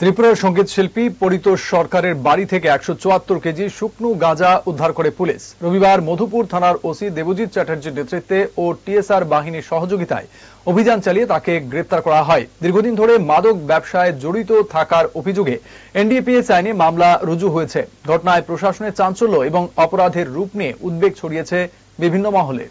ত্রিপুরার সংগীত শিল্পী পরিতোষ সরকারের বাড়ি থেকে একশো চুয়াত্তর কেজি শুকনো গাঁজা উদ্ধার করে পুলিশ। রবিবার মধুপুর থানার ওসি দেবজিৎ চ্যাটার্জির নেতৃত্বে ও টিএসআর বাহিনীর সহযোগিতায় অভিযান চালিয়ে তাকে গ্রেপ্তার করা হয়। দীর্ঘদিন ধরে মাদক ব্যবসায় জড়িত থাকার অভিযোগে এনডিপিএস আইনে মামলা রুজু হয়েছে। ঘটনায় প্রশাসনের চাঞ্চল্য এবং অপরাধের রূপ নিয়ে উদ্বেগ ছড়িয়েছে বিভিন্ন মহলে।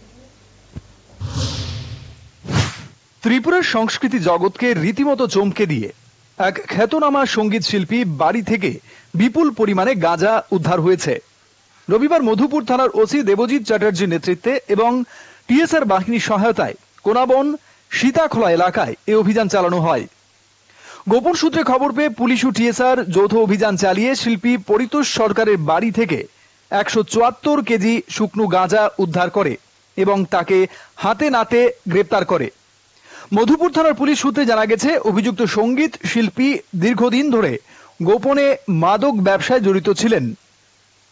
ত্রিপুরার সংস্কৃতি জগৎকে রীতিমতো চমকে দিয়ে এক খ্যাতনামা সংগীত শিল্পী বাড়ি থেকে বিপুল পরিমাণে গাঁজা উদ্ধার হয়েছে। রবিবার মধুপুর থানার ওসি দেবজিৎ চ্যাটার্জির নেতৃত্বে এবং টিএসআর বাহিনীর সহায়তায় কোনাবন, সীতাখোলা এলাকায় এ অভিযান চালানো হয়। গোপন সূত্রে খবর পেয়ে পুলিশ ও টিএসআর যৌথ অভিযান চালিয়ে শিল্পী পরিতোষ সরকারের বাড়ি থেকে একশো চুয়াত্তর কেজি শুকনো গাঁজা উদ্ধার করে এবং তাকে হাতে নাতে গ্রেপ্তার করে। মধুপুর থানার পুলিশ সূত্রে জানা গেছে, অভিযুক্ত সংগীত শিল্পী দীর্ঘদিন ধরে গোপনে মাদক ব্যবসায় জড়িত ছিলেন।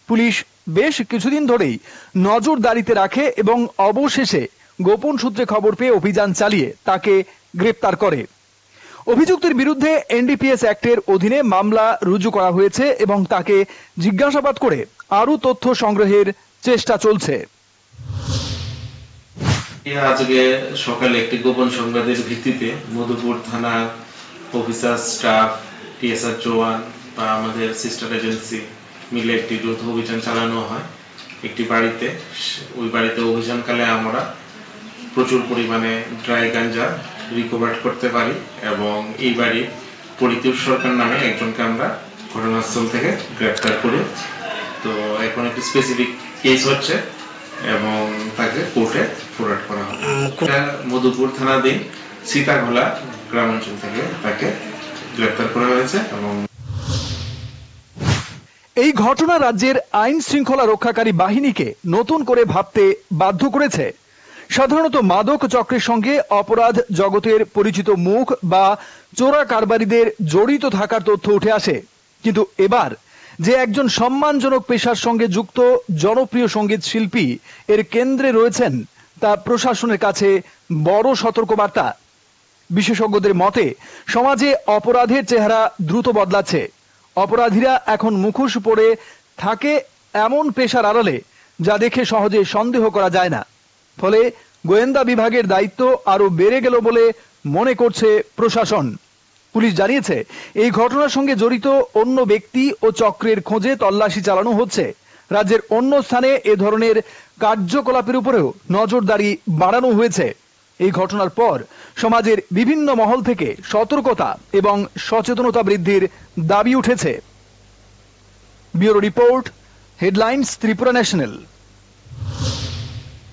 পুলিশ বেশ কিছুদিন ধরেই নজরদারিতে রাখে এবং অবশেষে গোপন সূত্রে খবর পেয়ে অভিযান চালিয়ে তাকে গ্রেপ্তার করে। অভিযুক্তের বিরুদ্ধে এনডিপিএস অ্যাক্টের অধীনে মামলা রুজু করা হয়েছে এবং তাকে জিজ্ঞাসাবাদ করে আরও তথ্য সংগ্রহের চেষ্টা চলছে। আজকে সকালে একটি গোপন সংবাদের ভিত্তিতে মধুপুর থানা অফিসার স্টাফ, টিএসআর জওয়ান বা আমাদের সিস্টার এজেন্সি মিলে একটি যৌথ অভিযান চালানো হয় একটি বাড়িতে। ওই বাড়িতে অভিযানকালে আমরা প্রচুর পরিমাণে ড্রাই গাঞ্জা রিকভার করতে পারি এবং এই বাড়ির পরিতোষ সরকার নামে একজনকে আমরা ঘটনাস্থল থেকে গ্রেপ্তার করি। তো এখন একটি স্পেসিফিক কেস হচ্ছে। এবং তাকে কোর্টে ফরওয়ার্ড করা হবে। এটা মধুপুর থানাধীন সীতাঘোলা গ্রামাঞ্চল থেকে তাকে গ্রেপ্তার করা হয়েছে এবং এই ঘটনা রাজ্যের আইন শৃঙ্খলা রক্ষাকারী বাহিনীকে নতুন করে ভাবতে বাধ্য করেছে। সাধারণত মাদক চক্রের সঙ্গে অপরাধ জগতের পরিচিত মুখ বা চোরা কারবারিদের জড়িত থাকার তথ্য উঠে আসে। কিন্তু এবার যে একজন সম্মানজনক পেশার সঙ্গে যুক্ত জনপ্রিয় সংগীত শিল্পী এর কেন্দ্রে রয়েছেন তা প্রশাসনের কাছে বড় সতর্কবার্তা। বিশেষজ্ঞদের মতে, সমাজে অপরাধের চেহারা দ্রুত বদলাচ্ছে। অপরাধীরা এখন মুখোশ পরে থাকে এমন পেশার আড়ালে, যা দেখে সহজে সন্দেহ করা যায় না। ফলে গোয়েন্দা বিভাগের দায়িত্ব আরও বেড়ে গেল বলে মনে করছে প্রশাসন। পুলিশ জানিয়েছে, এই ঘটনার সঙ্গে জড়িত অন্য ব্যক্তি ও চক্রের খোঁজে তল্লাশি চালানো হচ্ছে। রাজ্যের অন্য স্থানে এ ধরনের কার্যকলাপের উপরেও নজরদারি বাড়ানো হয়েছে। এই ঘটনার পর সমাজের বিভিন্ন মহল থেকে সতর্কতা এবং সচেতনতা বৃদ্ধির দাবি উঠেছে। Bureau report, headlines, Tripura national.